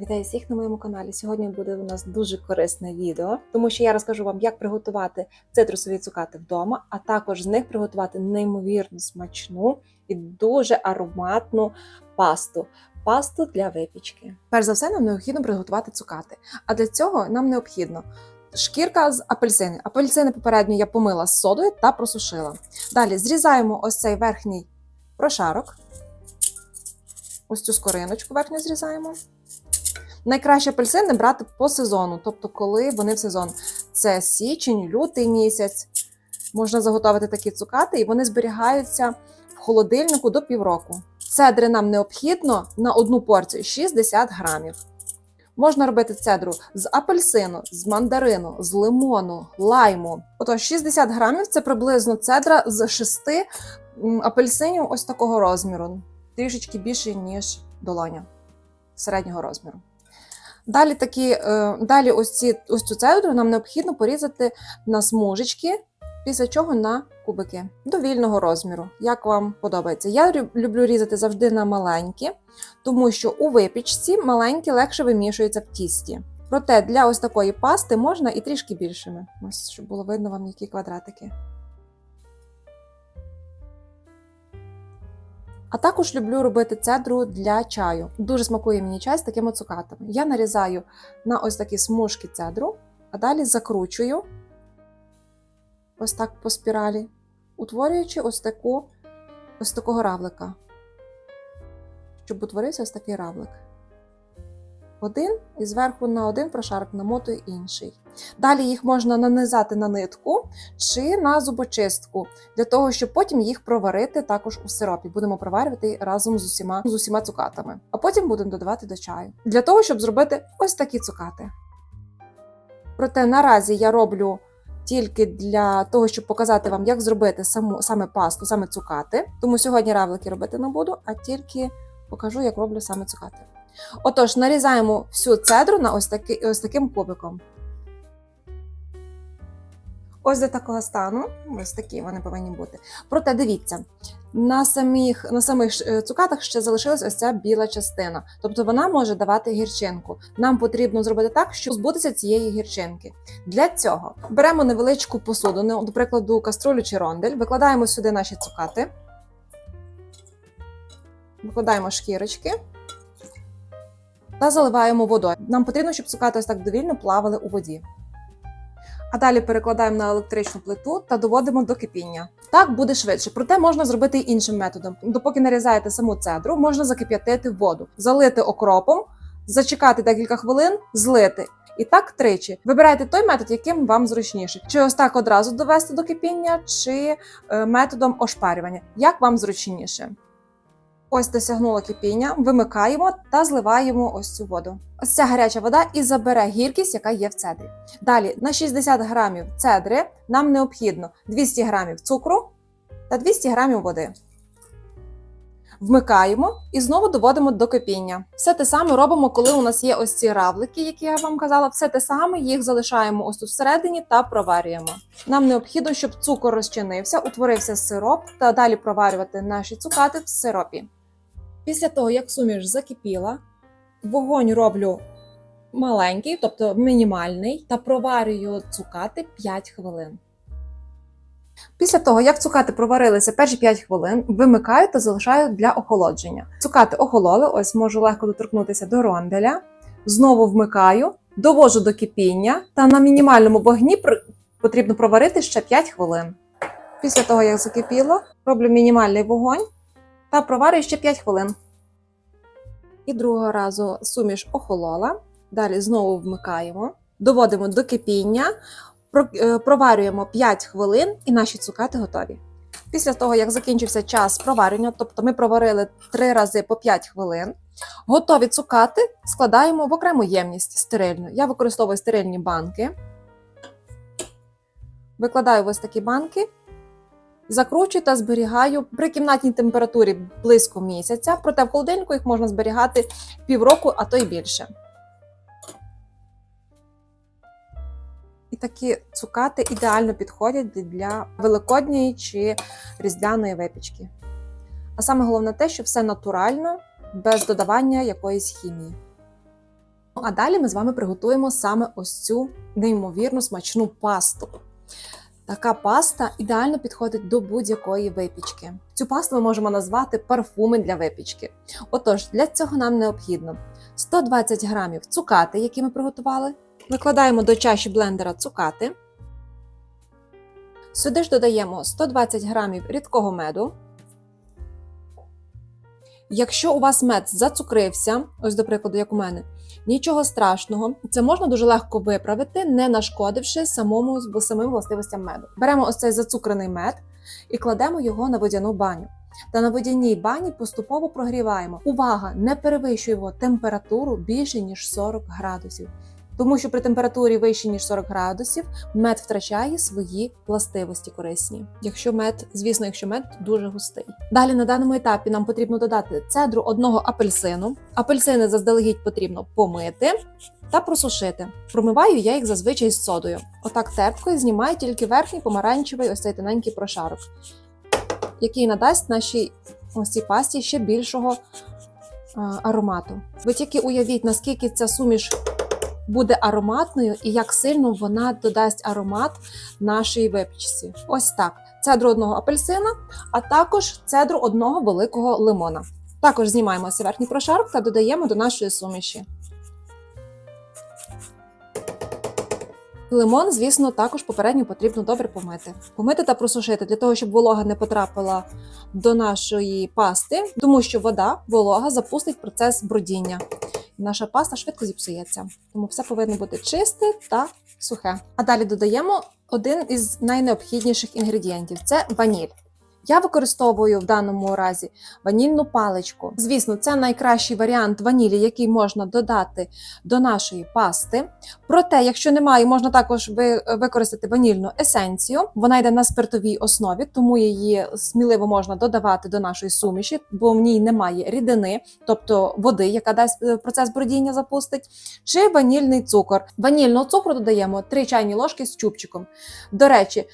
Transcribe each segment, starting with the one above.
Вітаю всіх на моєму каналі. Сьогодні буде у нас дуже корисне відео, тому що я розкажу вам, як приготувати цитрусові цукати вдома, а також з них приготувати неймовірно смачну і дуже ароматну пасту. Пасту для випічки. Перш за все, нам необхідно приготувати цукати. А для цього нам необхідно шкірка з апельсини. Апельсини попередньо я помила з содою та просушила. Далі зрізаємо ось цей верхній прошарок. Ось цю скориночку верхню зрізаємо. Найкраще апельсини брати по сезону, тобто коли вони в сезон. Це січень, лютий місяць. Можна заготовити такі цукати, і вони зберігаються в холодильнику до півроку. Цедри нам необхідно на одну порцію 60 грамів. Можна робити цедру з апельсину, з мандарину, з лимону, лайму. Отож, 60 грамів це приблизно цедра з 6 апельсинів ось такого розміру, трішечки більше, ніж долоня середнього розміру. Далі такі, е, далі ось, ці, ось цю цедру нам необхідно порізати на смужечки, після чого на кубики довільного розміру, як вам подобається. Я люблю різати завжди на маленькі, тому що у випічці маленькі легше вимішуються в тісті. Проте для ось такої пасти можна і трішки більшими. Щоб було видно вам, які квадратики. А також люблю робити цедру для чаю. Дуже смакує мені чай з такими цукатами. Я нарізаю на ось такі смужки цедру, а далі закручую ось так по спіралі, утворюючи ось таку ось такого равлика. Щоб утворився ось такий равлик. Один і зверху на один прошарок намотую інший. Далі їх можна нанизати на нитку чи на зубочистку для того, щоб потім їх проварити також у сиропі. Будемо проварювати разом з усіма, з усіма цукатами, а потім будемо додавати до чаю. Для того, щоб зробити ось такі цукати. Проте наразі я роблю тільки для того, щоб показати вам, як зробити саму саме пасту, саме цукати. Тому сьогодні равлики робити не буду, а тільки покажу, як роблю саме цукати. Отож, нарізаємо всю цедру на ось, таки, ось таким кубиком. Ось до такого стану, ось такі вони повинні бути. Проте дивіться, на самих, на самих е, цукатах ще залишилась ось ця біла частина, тобто вона може давати гірчинку. Нам потрібно зробити так, щоб збутися цієї гірчинки. Для цього беремо невеличку посудину, до прикладу, каструлю чи рондель, викладаємо сюди наші цукати, викладаємо шкірочки та заливаємо водою. Нам потрібно, щоб цукати ось так довільно плавали у воді. А далі перекладаємо на електричну плиту та доводимо до кипіння. Так буде швидше, проте можна зробити і іншим методом. Допоки нарізаєте саму цедру, можна закип'ятити воду, залити окропом, зачекати декілька хвилин, злити. І так тричі. Вибирайте той метод, яким вам зручніше. Чи ось так одразу довести до кипіння, чи е, методом ошпарювання, як вам зручніше. Ось досягнуло кипіння, вимикаємо та зливаємо ось цю воду. Ось ця гаряча вода і забере гіркість, яка є в цедрі. Далі на 60 грамів цедри нам необхідно 200 грамів цукру та 200 грамів води. Вмикаємо і знову доводимо до кипіння. Все те саме робимо, коли у нас є ось ці равлики, які я вам казала. Все те саме їх залишаємо ось тут всередині та проварюємо. Нам необхідно, щоб цукор розчинився, утворився сироп, та далі проварювати наші цукати в сиропі. Після того, як суміш закипіла, вогонь роблю маленький, тобто мінімальний, та проварюю цукати 5 хвилин. Після того, як цукати проварилися перші 5 хвилин, вимикаю та залишаю для охолодження. Цукати охололи, ось можу легко доторкнутися до ронделя. Знову вмикаю, довожу до кипіння та на мінімальному вогні потрібно проварити ще 5 хвилин. Після того, як закипіло, роблю мінімальний вогонь та проварюю ще 5 хвилин. І другого разу суміш охолола. Далі знову вмикаємо, доводимо до кипіння, е, проварюємо 5 хвилин і наші цукати готові. Після того, як закінчився час проварення, тобто ми проварили 3 рази по 5 хвилин, готові цукати складаємо в окрему ємність стерильну. Я використовую стерильні банки. Викладаю в ось такі банки Закручую та зберігаю при кімнатній температурі близько місяця, проте в холодильнику їх можна зберігати півроку, а то й більше. І такі цукати ідеально підходять для великодньої чи різдвяної випічки. А саме головне те, що все натурально, без додавання якоїсь хімії. а далі ми з вами приготуємо саме ось цю неймовірно смачну пасту. Така паста ідеально підходить до будь-якої випічки. Цю пасту ми можемо назвати парфуми для випічки. Отож, для цього нам необхідно 120 грамів цукати, які ми приготували. Викладаємо до чаші блендера цукати. Сюди ж додаємо 120 грамів рідкого меду. Якщо у вас мед зацукрився, ось до прикладу, як у мене, нічого страшного, це можна дуже легко виправити, не нашкодивши самому самим властивостям меду. Беремо ось цей зацукрений мед і кладемо його на водяну баню. Та на водяній бані поступово прогріваємо. Увага! Не перевищуємо температуру більше ніж 40 градусів. Тому що при температурі вищій ніж 40 градусів мед втрачає свої властивості корисні. Якщо мед, звісно, якщо мед дуже густий. Далі на даному етапі нам потрібно додати цедру одного апельсину. Апельсини заздалегідь потрібно помити та просушити. Промиваю я їх зазвичай з содою. Отак терпкою знімаю тільки верхній помаранчевий ось цей тоненький прошарок, який надасть нашій ось цій пасті ще більшого а, аромату. Ви тільки уявіть, наскільки ця суміш буде ароматною і як сильно вона додасть аромат нашій випічці. Ось так. Цедру одного апельсина, а також цедру одного великого лимона. Також знімаємо верхній прошарок та додаємо до нашої суміші. Лимон, звісно, також попередньо потрібно добре помити. Помити та просушити для того, щоб волога не потрапила до нашої пасти, тому що вода, волога запустить процес бродіння. Наша паста швидко зіпсується. Тому все повинно бути чисте та сухе. А далі додаємо один із найнеобхідніших інгредієнтів це ваніль. Я використовую в даному разі ванільну паличку. Звісно, це найкращий варіант ванілі, який можна додати до нашої пасти. Проте, якщо немає, можна також використати ванільну есенцію. Вона йде на спиртовій основі, тому її сміливо можна додавати до нашої суміші, бо в ній немає рідини, тобто води, яка дасть е, процес бродіння запустить, чи ванільний цукор. Ванільного цукру додаємо 3 чайні ложки з чубчиком. До речі,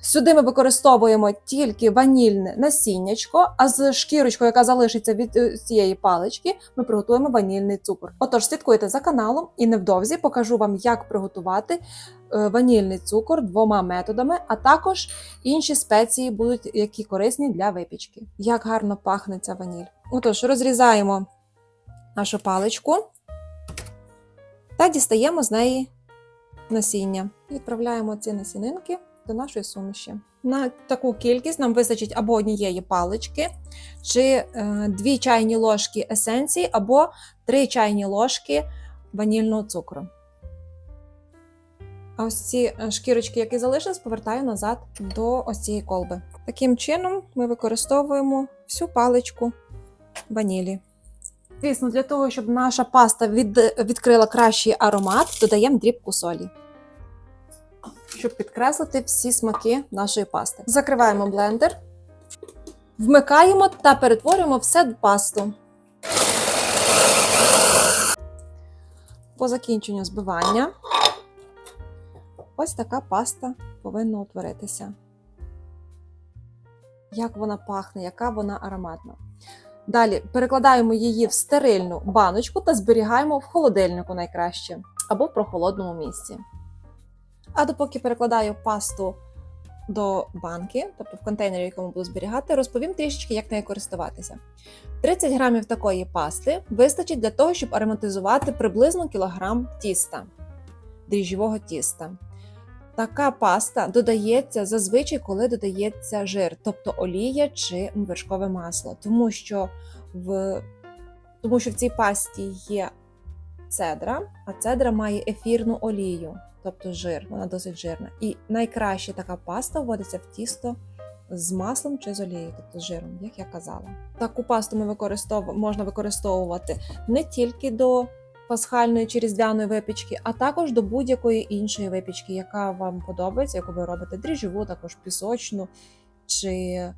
Сюди ми використовуємо тільки ванільне насіннячко, а з шкірочкою, яка залишиться від е, цієї палички, ми приготуємо ванільний цукор. Отож, слідкуйте за каналом і невдовзі покажу вам, як приготувати е, ванільний цукор двома методами, а також інші спеції будуть які корисні для випічки. Як гарно пахне ця ваніль. Отож, розрізаємо нашу паличку та дістаємо з неї насіння. Відправляємо ці насінинки до нашої суміші. На таку кількість нам вистачить або однієї палички, чи е, дві чайні ложки есенції, або три чайні ложки ванільного цукру. А ось ці е, шкірочки, які залишились, повертаю назад до ось цієї колби. Таким чином ми використовуємо всю паличку ванілі. Звісно, для того, щоб наша паста від, відкрила кращий аромат, додаємо дрібку солі щоб підкреслити всі смаки нашої пасти. Закриваємо блендер, вмикаємо та перетворюємо все в пасту. По закінченню збивання ось така паста повинна утворитися. Як вона пахне, яка вона ароматна. Далі перекладаємо її в стерильну баночку та зберігаємо в холодильнику найкраще або в прохолодному місці. А допоки перекладаю пасту до банки, тобто в контейнері, в якому буду зберігати, розповім трішечки, як нею користуватися. 30 грамів такої пасти вистачить для того, щоб ароматизувати приблизно кілограм тіста, дріжджового тіста. Така паста додається зазвичай, коли додається жир, тобто олія чи вершкове масло, тому що в, тому що в цій пасті є цедра, а цедра має ефірну олію тобто жир, вона досить жирна. І найкраще така паста вводиться в тісто з маслом чи з олією, тобто з жиром, як я казала. Таку пасту ми використов... можна використовувати не тільки до пасхальної чи різдвяної випічки, а також до будь-якої іншої випічки, яка вам подобається, яку ви робите дріжджову, також пісочну, чи е,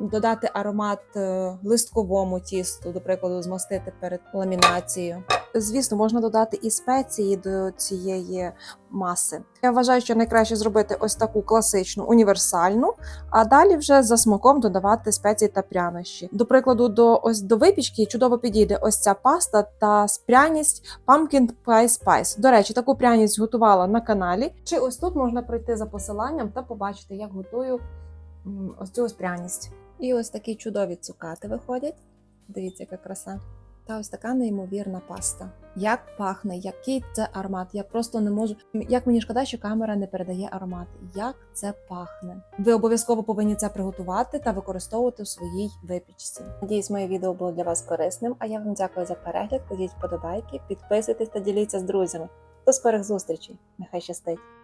додати аромат е, листковому тісту, до прикладу, змастити перед ламінацією. Звісно, можна додати і спеції до цієї маси. Я вважаю, що найкраще зробити ось таку класичну універсальну, а далі вже за смаком додавати спеції та прянощі. До прикладу, до ось до випічки чудово підійде ось ця паста та пряність Pumpkin Pie Spice. До речі, таку пряність готувала на каналі. Чи ось тут можна пройти за посиланням та побачити, як готую ось цю ось пряність. І ось такі чудові цукати виходять. Дивіться, яка краса. Та ось така неймовірна паста. Як пахне, який це аромат. Я просто не можу. Як мені шкода, що камера не передає аромат. Як це пахне. Ви обов'язково повинні це приготувати та використовувати у своїй випічці. Надіюсь, моє відео було для вас корисним. А я вам дякую за перегляд. Кладіть вподобайки, підписуйтесь та діліться з друзями. До скорих зустрічей. Нехай щастить!